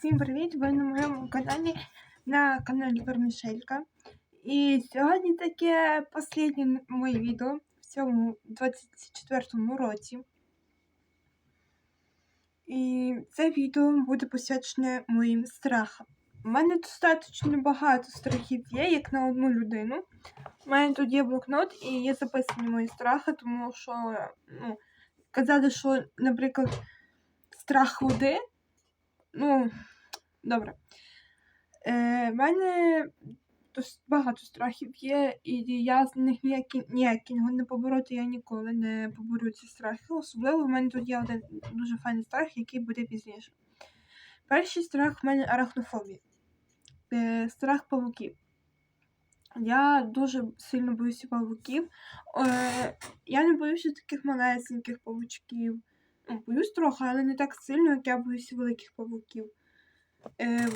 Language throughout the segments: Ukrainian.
Всім привіт! Ви на моєму каналі на каналі Вермішелька. І сьогодні таке останнє моє відео в цьому 24-му році. І це відео буде посвячене моїм страхам. У мене достатньо багато страхів є, як на одну людину. У мене тут є блокнот і є записані мої страхи, тому що ну, казали, що, наприклад, страх води. Ну, добре. Е, в мене дос- багато страхів є, і я з них ніякі, ніякого не побороти, я ніколи не поборю ці страхи. Особливо в мене тут є один дуже файний страх, який буде пізніше. Перший страх в мене арахнофобія. Е, страх павуків. Я дуже сильно боюся павуків. Е, я не боюся таких малесеньких павучків. Боюсь трохи, але не так сильно, як я боюся великих павуків. Е.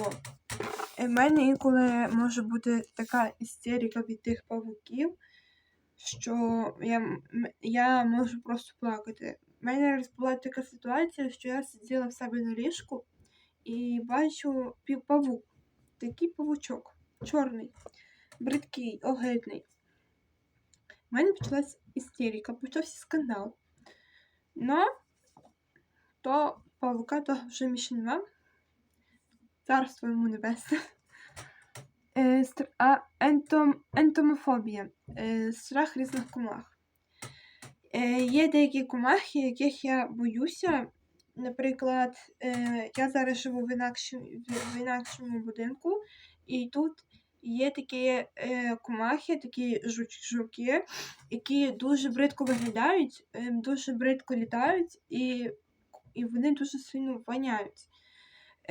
У мене інколи може бути така істерика від тих павуків, що я, я можу просто плакати. У мене була така ситуація, що я сиділа в себе на ліжку і бачу павук. Такий павучок, чорний, бридкий, огидний. У мене почалась істерика, почався скандал. Но то павука того вже більше нема. Царство йому небесне. Е, А ентом, ентомофобія. Е, Страх різних комах. Е, Є деякі комахи, яких я боюся. Наприклад, я зараз живу в інакшому, в інакшому будинку, і тут є такі комахи, такі жуки, які дуже бридко виглядають, дуже бридко літають, і, і вони дуже сильно воняють.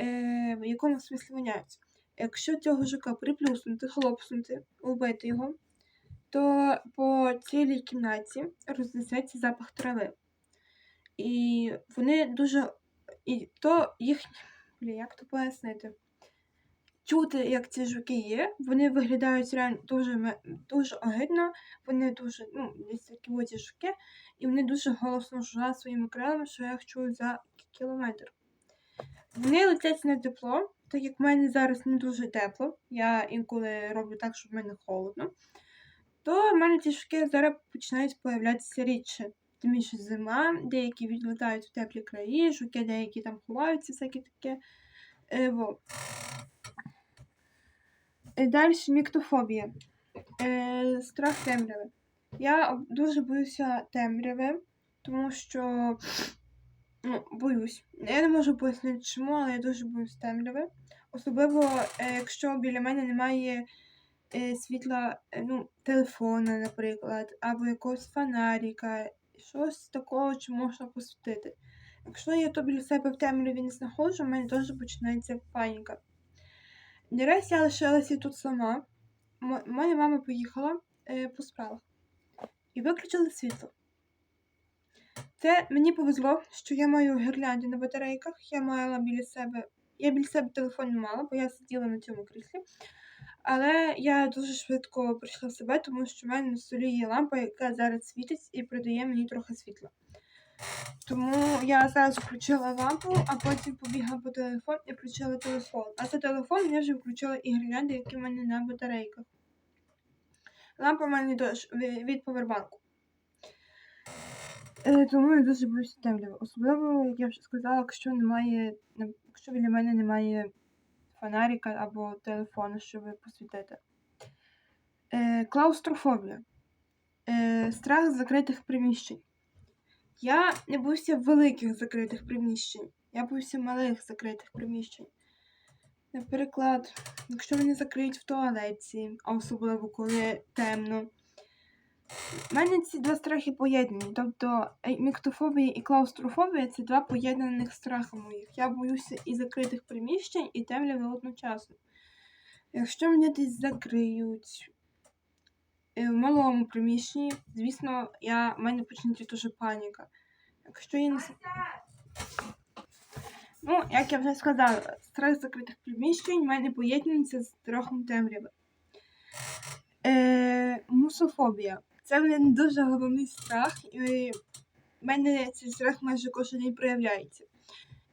Е, в якому смислі воняють? Якщо цього жука приплюснути, хлопснути, убити його, то по цілій кімнаті рознесеться запах трави. І вони дуже. І то їх. Блін, як то пояснити? Чути, як ці жуки є, вони виглядають реально дуже, дуже огидно, вони дуже, ну, десь такі оці жуки, і вони дуже голосно жужжать своїми крилами, що я їх чую за кілометр. Вони летять на тепло, так як в мене зараз не дуже тепло, я інколи роблю так, щоб в мене холодно, то в мене ці жуки зараз починають появлятися рідше. Тим більше зима, деякі відлітають в теплі краї, жуки деякі там ховаються, всяке таке. Е. Е, Далі міктофобія. Е, страх темряви. Я дуже боюся темряви, тому що ну, боюсь. Я не можу пояснити чому, але я дуже боюсь темряви. Особливо, е, якщо біля мене немає світла ну, телефона, наприклад, або якогось фонарика, щось такого, що можна посвітити. Якщо я то біля себе в темряві не знаходжу, в мене теж починається паніка. Нарешті я лишилася тут сама. Моя мама поїхала е, по справах і виключили світло. Це мені повезло, що я маю гірлянди на батарейках. Я мала біля себе. Я біля себе телефон не мала, бо я сиділа на цьому кріслі. Але я дуже швидко прийшла в себе, тому що в мене на столі є лампа, яка зараз світить і придає мені трохи світла. Тому я зараз включила лампу, а потім побігла по телефон і включила телефон. А за телефон я вже включила і гірлянди, які в мене на батарейках. Лампа в мене ві- від повербанку. Е, тому я дуже боюся темряви. Особливо, як я вже сказала, якщо немає, якщо біля мене немає фонарика або телефону, щоб посвітити. Е, клаустрофобія. Е, страх закритих приміщень. Я не боюся великих закритих приміщень. Я боюся малих закритих приміщень. Наприклад, якщо вони закриють в туалеті, а особливо коли темно. У мене ці два страхи поєднані. Тобто е, міктофобія і клаустрофобія це два поєднаних страхи моїх. Я боюся і закритих приміщень, і темряви одночасно. Якщо мене десь закриють в малому приміщенні, звісно, я, в мене почнеться дуже паніка. Якщо я не Ну, як я вже сказала, страх закритих приміщень в мене поєднується з страхом темряви. Е, мусофобія. Це в мене дуже головний страх, і в мене цей страх майже кожен день проявляється.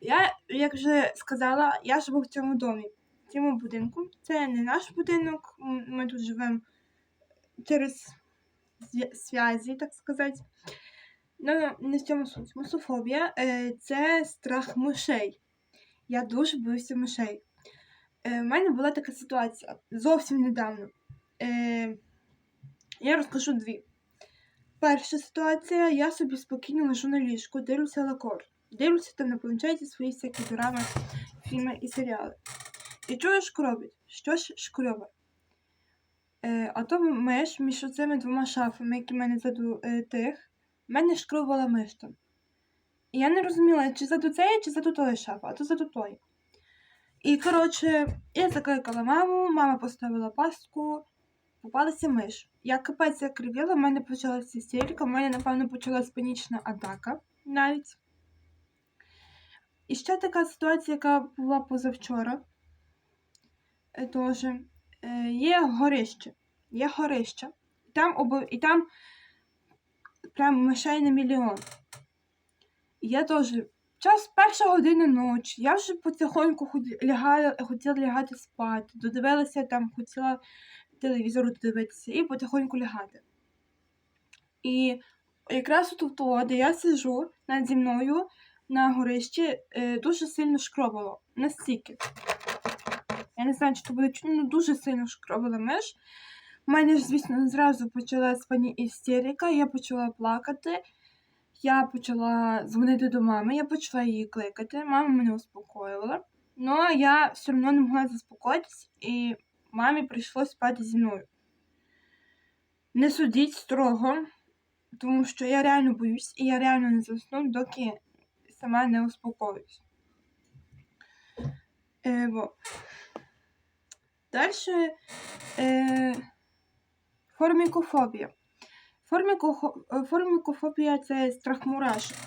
Я, як вже сказала, я живу в цьому домі, в цьому будинку. Це не наш будинок, ми тут живемо через зв'язі, так сказати. Ну, не в цьому суть. Мусофобія е, це страх мишей. Я дуже боюся мишей. Е, У мене була така ситуація зовсім недавно. Е, я розкажу дві. Перша ситуація, я собі спокійно лежу на ліжку, дивлюся лакор. Дивлюся там на планшеті свої всякі дорами, фільми і серіали. І чую шкробить. Що ж шкробить? Е, а то миш між цими двома шафами, які в мене заду е, тих, в мене шкробала мештам. І я не розуміла, чи заду цієї, чи заду тої шафи, а то заду тої. І, коротше, я закликала маму, мама поставила пастку, попалася миш. Я капець кривіла, в мене почалася істерика, в мене, напевно, почалась панічна атака навіть. І ще така ситуація, яка була позавчора. е, Теж е, є горище. Є горище. І там, і там прям мишей на мільйон. І я теж час перша година ночі. Я вже потихоньку лягаю, хотіла лягати спати, додивилася там, хотіла телевізор дивитися і потихоньку лягати. І якраз тут, де я сижу наді мною на горищі, е, дуже сильно шкробало. Настільки. Я не знаю, чи то буде чутно, ну дуже сильно шкробила миш. У мене звісно, зразу почалась пані істерика, я почала плакати. Я почала дзвонити до мами, я почала її кликати. Мама мене успокоювала. Ну, я все одно не могла заспокоїтись, і мамі прийшлося спати зі мною. Не судіть строго, тому що я реально боюсь, і я реально не засну, доки сама не успокоюсь. Е, во. Далі е, формікофобія. Форміко, е, формікофобія це страх мурашок.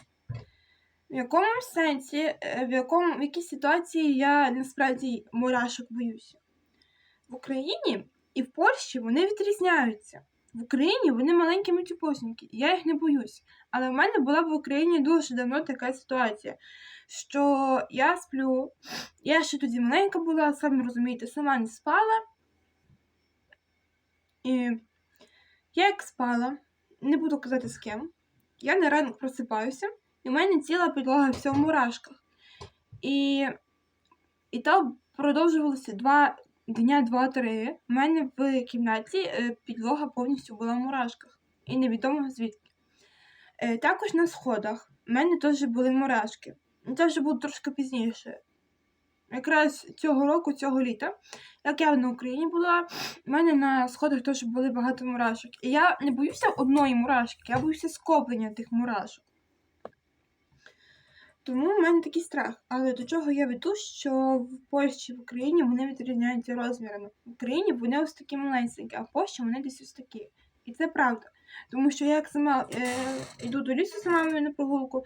В якому сенсі, е, в, якому, в якій ситуації я насправді мурашок боюся. В Україні і в Польщі вони відрізняються. В Україні вони маленькі мультипосники, я їх не боюсь. Але в мене була в Україні дуже давно така ситуація, що я сплю, я ще тоді маленька була, самі розумієте, сама не спала. І я як спала, не буду казати з ким, я на ранок просипаюся, і в мене ціла підлога вся в мурашках. І, і так продовжувалося дня два-три. У мене в кімнаті е, підлога повністю була в мурашках. І невідомо звідки. Е, Також на сходах в мене теж були мурашки. Ну, Це вже було трошки пізніше. Якраз цього року, цього літа, як я на Україні була, в мене на сходах теж були багато мурашок. І я не боюся одної мурашки, я боюся скоплення тих мурашок. Тому в мене такий страх. Але до чого я веду, що в Польщі, в Україні вони відрізняються розмірами. В Україні вони ось такі маленькі, а в Польщі вони десь ось такі. І це правда. Тому що я як сама е, йду до лісу з мамою на прогулку,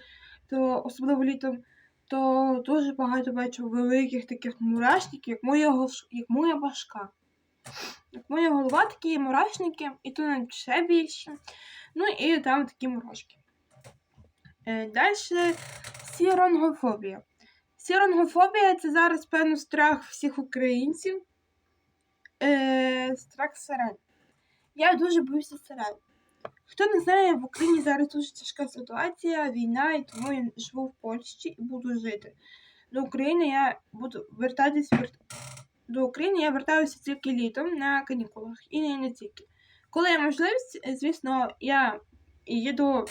то особливо літом, то дуже багато бачу великих таких мурашників, як моя, як моя башка. Як моя голова, такі мурашники, і то навіть ще більше. Ну і там такі мурашки. Е, Далі сіронгофобія. Сіронгофобія це зараз, певно, страх всіх українців. Е, страх сирен. Я дуже боюся сирен. Хто не знає, в Україні зараз дуже тяжка ситуація, війна, і тому я живу в Польщі і буду жити. До України я буду вертатись вер... до України я вертаюся тільки літом на канікулах і не, тільки. Коли є можливість, звісно, я їду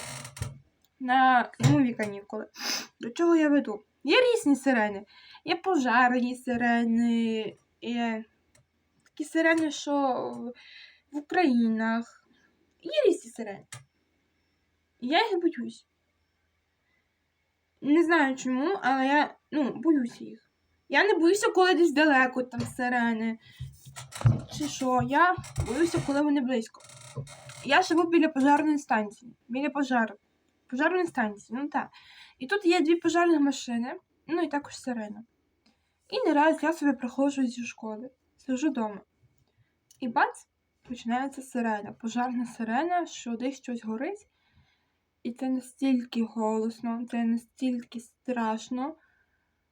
на зимові канікули. До чого я веду? Є різні сирени. Є пожарні сирени, є такі сирени, що в- Українах. Є різні сирени. Я їх боюсь. Не знаю чому, але я ну, боюся їх. Я не боюся, коли десь далеко там сирени. Чи що, я боюся, коли вони близько. Я живу біля пожарної станції. Біля пожару. Пожарної станції, ну так. І тут є дві пожарні машини, ну і також сирена. І не раз я собі приходжу зі школи, сижу вдома. І бац, починається сирена, пожарна сирена, що десь щось горить. І це настільки голосно, це настільки страшно.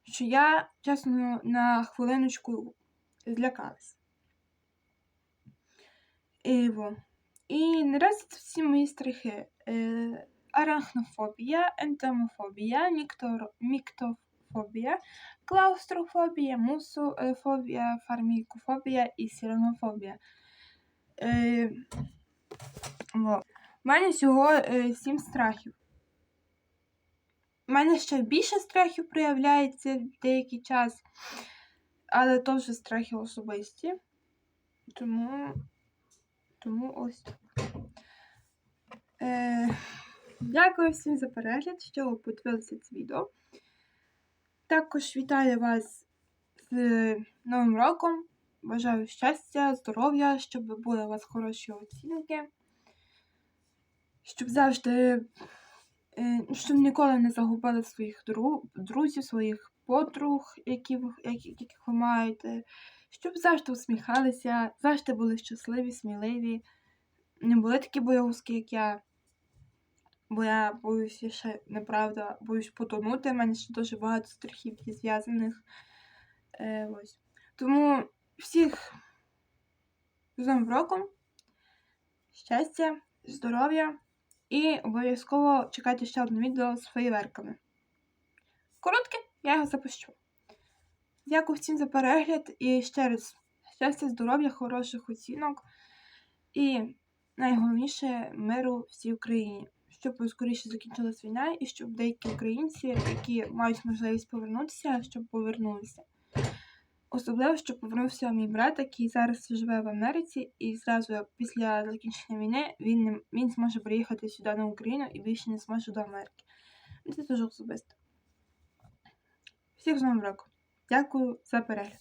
що я, чесно, на хвилиночку злякалась. І, і наразі це всі мої страхи. Арахнофобія, ентомофобія, міктор, міктофобія, клаустрофобія, мусофобія, фармікофобія і сіронофобія. Е, во. У мене всього е, сім страхів. У мене ще більше страхів проявляється в деякий час, але то вже страхи особисті. Тому, тому ось так. Е, дякую всім за перегляд, що ви подивилися це відео. Також вітаю вас з Новим роком. Бажаю щастя, здоров'я, щоб були у вас хороші оцінки. Щоб завжди, е, щоб ніколи не загубили своїх друзів, своїх подруг, які, яких ви маєте. Щоб завжди усміхалися, завжди були щасливі, сміливі. Не були такі боягузки, як я. Бо я боюся ще неправда, боюсь потонути. У мене ще дуже багато страхів є зв'язаних. Е, ось. Тому всіх з Новим роком, щастя, здоров'я і обов'язково чекайте ще одне відео з феєверками. Коротке, я його запущу. Дякую всім за перегляд і ще раз щастя, здоров'я, хороших оцінок і найголовніше миру всій Україні. Щоб скоріше закінчилась війна і щоб деякі українці, які мають можливість повернутися, щоб повернулися. Особливо, щоб повернувся мій брат, який зараз живе в Америці, і зразу після закінчення війни він, не, він зможе приїхати сюди на Україну і більше не зможе до Америки. Це дуже особисто. Всіх з Новим роком. Дякую за перегляд.